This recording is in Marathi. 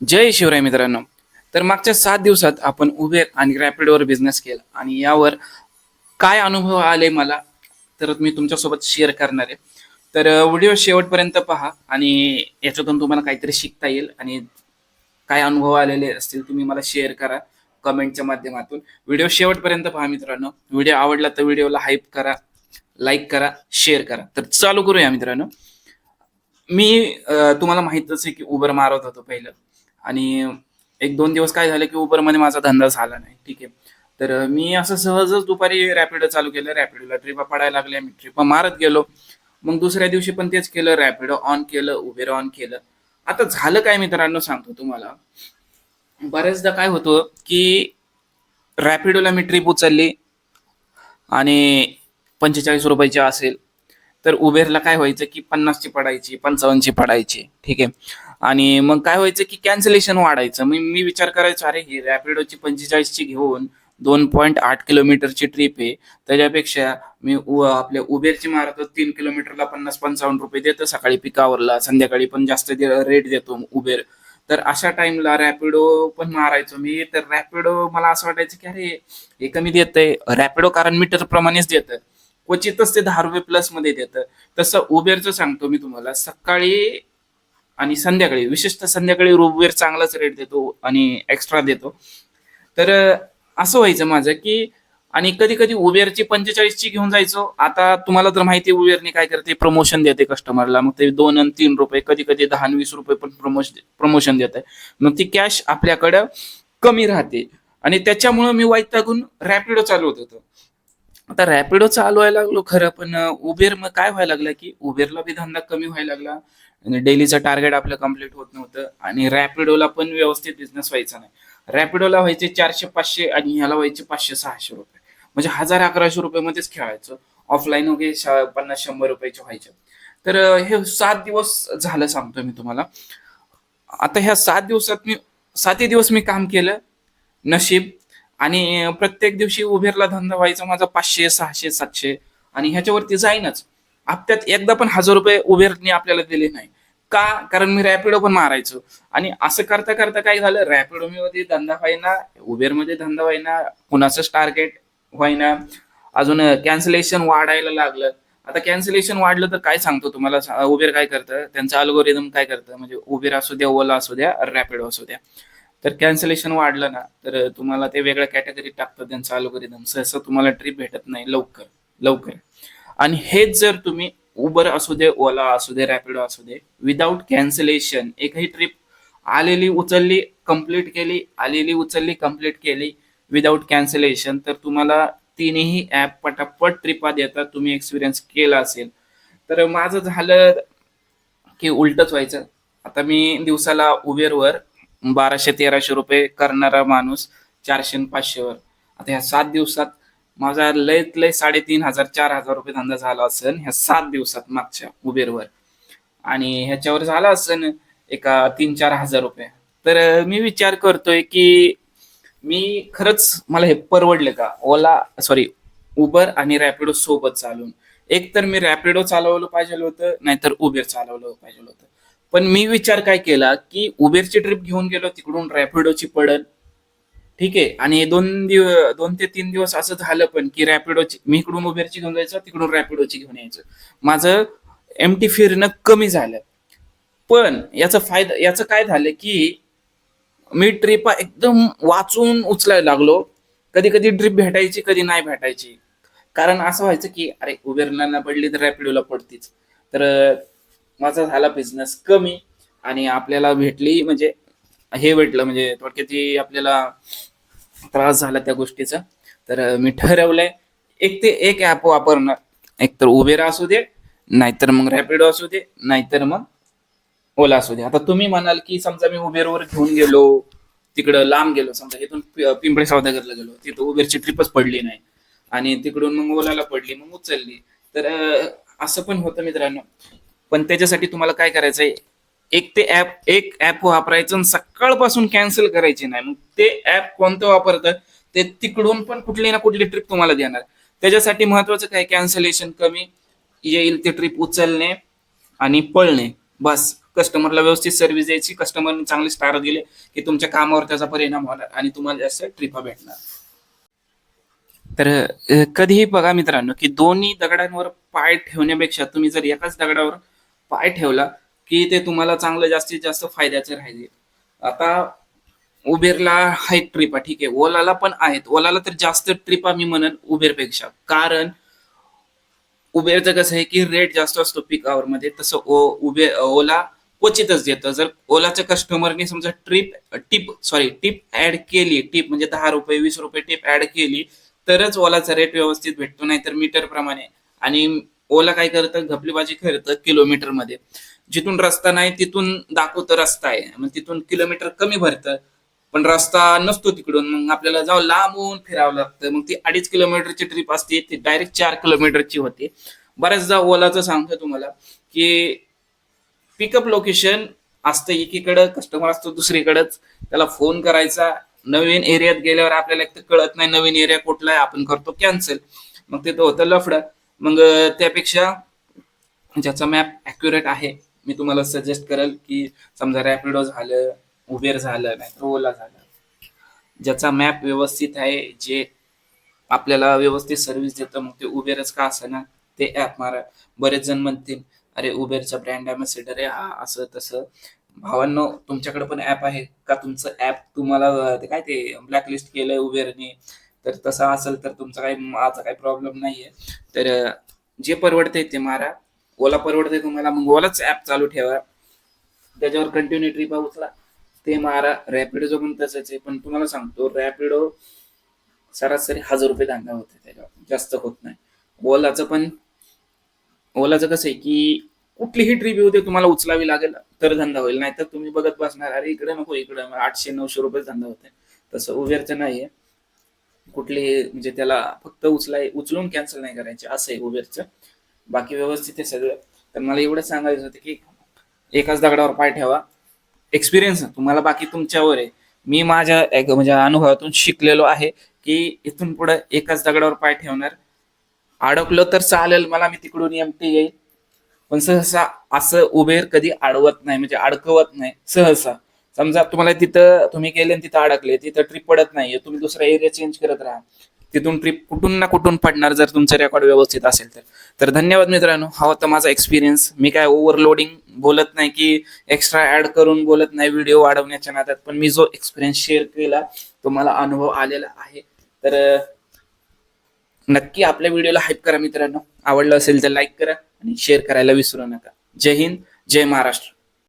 जय शिवराय मित्रांनो. तर मागच्या सात दिवसात आपण उबेर आणि रॅपिडवर बिझनेस केला आणि यावर काय अनुभव आले मला तर मी तुमच्यासोबत शेअर करणार आहे. तर व्हिडिओ शेवटपर्यंत पहा आणि याच्यातून तुम्हाला काहीतरी शिकता येईल आणि काय अनुभव आलेले असतील तुम्ही मला शेअर करा कमेंटच्या माध्यमातून. व्हिडिओ शेवटपर्यंत पहा मित्रांनो. व्हिडिओ आवडला तर व्हिडिओला हाईप करा लाईक करा शेअर करा. तर चालू करूया मित्रांनो. मी तुम्हाला माहितच आहे की उबर मारत होतो पहिलं. आणि एक दोन दिवस काय झालं की उबरमध्ये माझा धंदा झाला नाही. ठीक आहे. तर मी असं सहजच दुपारी रॅपिडो चालू केलं. रॅपिडोला ट्रिपा पडायला लागल्या मी ट्रिपा मारत गेलो. मग दुसऱ्या दिवशी पण तेच केलं. रॅपिडो ऑन केलं. उबेर ऑन केलं. आता झालं काय मित्रांनो सांगतो तुम्हाला. बऱ्याचदा काय होतं की रॅपिडोला मी ट्रिप उचलली आणि पंचेचाळीस रुपयाची असेल. तर उबेरला काय व्हायचं की पन्नासची पडायची पंचावन्नची पडायची. ठीक आहे. आणि मग काय व्हायचं की कॅन्सलेशन वाढायचं. मी मी विचार करायचो अरे ही रॅपिडोची पंचेचाळीसची घेऊन दोन पॉईंट आठ किलोमीटरची ट्रिप आहे. त्याच्यापेक्षा मी उ- आपल्या उबेरची मारतो तीन किलोमीटरला पन्नास पंचावन्न रुपये देतो सकाळी पिकावरला संध्याकाळी पण जास्त रेट देतो उबेर तर अशा टाइमला रॅपिडो पण मारायचो मी. तर रॅपिडो मला असं वाटायचं की अरे हे कमी देतंय. रॅपिडो कारण मीटर प्रमाणेच देतं. क्वचितच ते दहा रुपये प्लसमध्ये देतं. तसं उबेरचं सांगतो मी तुम्हाला. सकाळी आणि संध्याकाळी विशेषतः संध्याकाळी रोबवेअर चांगलाच रेट देतो आणि एक्स्ट्रा देतो. तर असं व्हायचं माझं की आणि कधी कधी उबेरची पंचेचाळीसची घेऊन जायचो. आता तुम्हाला तर माहिती आहे उबेरने काय करते? प्रमोशन देते कस्टमरला मग ते दोन आणि तीन रुपये कधी कधी दहा आणि वीस रुपये पण प्रमोशन प्रमोशन देत मग ती कॅश आपल्याकडं कमी राहते. आणि त्याच्यामुळं मी वाईट वैतागून रॅपिडो चालवत होतो. आता रॅपिडो चालवायला लागलो खरं पण उबेर मग काय व्हायला लागलं की उबेरला बी धंदा कमी व्हायला लागला. आणि डेलीचं टार्गेट आपलं कंप्लीट होत नव्हतं. आणि रॅपिडोला पण व्यवस्थित बिझनेस व्हायचा नाही. रॅपिडोला व्हायचे चारशे पाचशे आणि ह्याला व्हायचे पाचशे सहाशे रुपये. म्हणजे हजार अकराशे रुपयेमध्येच खेळायचं. ऑफलाईन वगैरे श- पन्नास शंभर रुपयाचे व्हायचे. तर हे सात दिवस झालं सांगतो मी तुम्हाला. आता ह्या सात दिवसात मी सातही दिवस मी काम केलं. नशीब आणि प्रत्येक दिवशी उबेरला धंदा व्हायचा माझा पाचशे सहाशे सातशे आणि ह्याच्यावरती जाईनच. हप्त्यात एकदा पण हजार रुपये उबेरने आपल्याला दिले नाही. का? कारण मी रॅपिडो पण मारायचो. आणि असं करता करता काय झालं? रॅपिडो मध्ये धंदा व्हायना उबेरमध्ये धंदा व्हायना कुणाचंच टार्गेट व्हायना. अजून कॅन्सलेशन वाढायला लागलं. आता कॅन्सलेशन वाढलं तर काय सांगतो तुम्हाला? उबेर काय करतं? त्यांचं अल्गोरिदम काय करतं? म्हणजे उबेर असू द्या ओला असू द्या रॅपिडो असू द्या. तर कॅन्सलेशन वाढलं ना तर तुम्हाला ते वेगळ्या कॅटेगरीत टाकतात त्यांचं अल्गोरिदम सहसा तुम्हाला ट्रिप भेटत नाही लवकर लवकर. आणि हेच जर तुम्ही उबर असू दे ओला असू दे रॅपिडो असू दे विदाऊट कॅन्सलेशन एकही ट्रिप आलेली उचलली कंप्लीट केली आलेली उचलली कंप्लीट केली विदाऊट कॅन्सलेशन तर तुम्हाला तिन्ही ऍप पटापट ट्रिपा देतात. तुम्ही एक्सपिरियन्स केला असेल. तर माझं झालं की उलटच व्हायचं. आता मी दिवसाला उबेरवर बाराशे तेराशे रुपये करणारा माणूस चारशे पाचशेवर. आता ह्या सात दिवसात माझा लयत लय साडेतीन हजार चार हजार रुपये धंदा झाला असेल ह्या सात दिवसात मागच्या उबेरवर. आणि ह्याच्यावर झाला असेल एका तीन चार हजार रुपये. तर मी विचार करतोय की मी खरंच मला हे परवडलं का? ओला सॉरी उबर आणि रॅपिडो सोबत चालून. एक तर मी रॅपिडो चालवलं पाहिजे होतं नाहीतर उबेर चालवलं पाहिजे होतं. पण मी विचार काय केला की उबेरची ट्रिप घेऊन गेलो तिकडून रॅपिडोची पडल. ठीक आहे. आणि दोन दिवस दोन ते तीन दिवस असं झालं पण की रॅपिडोची मी इकडून उबेरची घेऊन जायचं तिकडून रॅपिडोची घेऊन यायचं. माझं एम टी फिरणं कमी झालं. पण याचा फायदा याचं काय झालं की मी ट्रिप एकदम वाचून उचलायला लागलो. कधी कधी ट्रिप भेटायची कधी नाही भेटायची. कारण असं व्हायचं की अरे उबेरला ना पडली तर रॅपिडोला पडतीच. तर माझा झाला बिझनेस कमी आणि आपल्याला भेटली म्हणजे हे भेटलं म्हणजे थोडक्यात ती आपल्याला त्रास झाला त्या गोष्टीचा. तर मी ठरवलंय एक ते एक ऍप वापरणार. एक तर उबेर असू दे नाहीतर मग रॅपिडो असू दे नाहीतर मग ओला असू दे. आता तुम्ही म्हणाल की समजा मी उबेरवर घेऊन गेलो तिकडं लांब गेलो समजा इथून पिंपळे सौदागरला गेलो तिथं उबेरची ट्रिपच पडली नाही. आणि तिकडून मग ओलाला पडली मग उचलली. तर असं पण होतं मित्रांनो. पण त्याच्यासाठी तुम्हाला काय करायचंय? एक ते ऍप एक ऍप वापरायचं आणि सकाळपासून कॅन्सल करायची नाही. मग ते ऍप कोणतं वापरतं? ते तिकडून पण कुठली ना कुठली ट्रिप तुम्हाला देणार. त्याच्यासाठी महत्वाचं काय? कॅन्सलेशन कमी येईल ते ट्रिप उचलणे आणि पळणे. बस. कस्टमरला व्यवस्थित सर्व्हिस द्यायची. कस्टमरने चांगले स्टार दिले की तुमच्या कामावर त्याचा परिणाम होणार आणि तुम्हाला जास्त ट्रिपा भेटणार. तर कधीही बघा मित्रांनो की दोन्ही दगडांवर पाय ठेवण्यापेक्षा तुम्ही जर एकाच दगडावर पाय ठेवला की ते तुम्हाला चांगलं जास्तीत जास्त फायद्याचं राहील. आता उबेरला आहेत ट्रिपा ठीक आहे. ओलाला पण आहेत. ओलाला तर जास्त ट्रिपा मी म्हणन उबेरपेक्षा. कारण उबेरचं कसं आहे की रेट जास्त असतो पीक आवर मध्ये. तसं ओ उबे ओला क्वचितच देतं. जर ओलाच्या कस्टमरने समजा trip tip sorry tip add केली टिप म्हणजे दहा रुपये वीस रुपये टिप ऍड केली तरच ओलाचा रेट व्यवस्थित भेटतो. नाही तर मीटर प्रमाणे. आणि ओला काय करतं? घपलीबाजी करतं किलोमीटरमध्ये. जिथून रस्ता नाही तिथून दाखवतं रस्ता आहे. मग तिथून किलोमीटर कमी भरतं. पण रस्ता नसतो तिकडून. मग आपल्याला जाऊ लांबून फिरावं लागतं. मग ती अडीच किलोमीटरची ट्रिप असते. ती डायरेक्ट चार किलोमीटरची होते. बऱ्याचदा ओलाचं सांगतो तुम्हाला की पिकअप लोकेशन असतं एकीकडं कस्टमर असतो दुसरीकडंच. त्याला फोन करायचा. नवीन एरियात गेल्यावर आपल्याला एक तर कळत नाही नवीन एरिया कुठला आहे आपण करतो कॅन्सल मग तिथं होतं लफडं. मग त्यापेक्षा ज्याचा मॅप अॅक्युरेट आहे मी तुम्हाला सजेस्ट करेल की समजा रॅपिडो झालं उबेर झालं मेट्रोला झालं ज्याचा मॅप व्यवस्थित आहे जे आपल्याला व्यवस्थित सर्व्हिस देतं मग ते उबेरच का ना ते ऍप मारा. बरेच जण म्हणतील अरे उबेरचा ब्रँड अँबॅसेडर आहे हा असं तसं. भावांनो तुमच्याकडे पण ऍप आहे का? तुमचं ऍप तुम्हाला ते काय ते ब्लॅकलिस्ट केलंय उबेरने तर तसं असेल तर तुमचा काही माझा काही प्रॉब्लेम नाहीये. तर जे परवडते ते मारा. ओला परवडते तुम्हाला मग ओलाच ऍप चालू ठेवा. त्याच्यावर कंटिन्यू ट्रिप उचला ते मारा. रॅपिडोचं पण तसंच आहे पण तुम्हाला सांगतो रॅपिडो सरासरी हजार रुपये धंदा होते त्याच्यावर. जास्त होत नाही. ओलाचं पण ओलाचं कसं आहे की कुठलीही ट्रिप येऊ दे तुम्हाला उचलावी लागेल तर धंदा होईल. नाहीतर तुम्ही बघत बसणार अरे इकडे नको इकडे. आठशे नऊशे रुपये धंदा होते तसं उबेरचं नाहीये. कुठले म्हणजे त्याला फक्त उचलाय उचलून कॅन्सल नाही करायचे असं आहे उबेरचं बाकी व्यवस्थित आहे सगळं. तर मला एवढं सांगायचं होतं की एकाच दगडावर पाय ठेवा. एक्सपिरियन्स तुम्हाला बाकी तुमच्यावर आहे. मी माझ्या एक म्हणजे अनुभवातून शिकलेलो आहे की इथून पुढे एकाच दगडावर पाय ठेवणार. अडकलं तर चालेल मला मी तिकडून एमटी येईल. पण सहसा असं उबेर कधी अडवत नाही म्हणजे अडकवत नाही. सहसा. समजा तुम्हाला तिथं तुम्ही गेले आणि तिथं अडकले तिथं ट्रिप पडत नाहीये तुम्ही दुसरा एरिया चेंज करत राहा. तिथून ट्रिप कुठून ना कुठून पडणार जर तुमचं रेकॉर्ड व्यवस्थित असेल तर. तर धन्यवाद मित्रांनो हा होता माझा एक्सपिरियन्स मी काय ओव्हरलोडिंग बोलत नाही की एक्स्ट्रा ऍड करून बोलत नाही व्हिडिओ वाढवण्याच्या नादात पण मी जो एक्सपिरियन्स शेअर केला तो मला अनुभव आलेला आहे. तर नक्की आपल्या व्हिडिओला हाईप करा मित्रांनो. आवडलं असेल तर लाईक करा आणि शेअर करायला विसरू नका. जय हिंद जय महाराष्ट्र.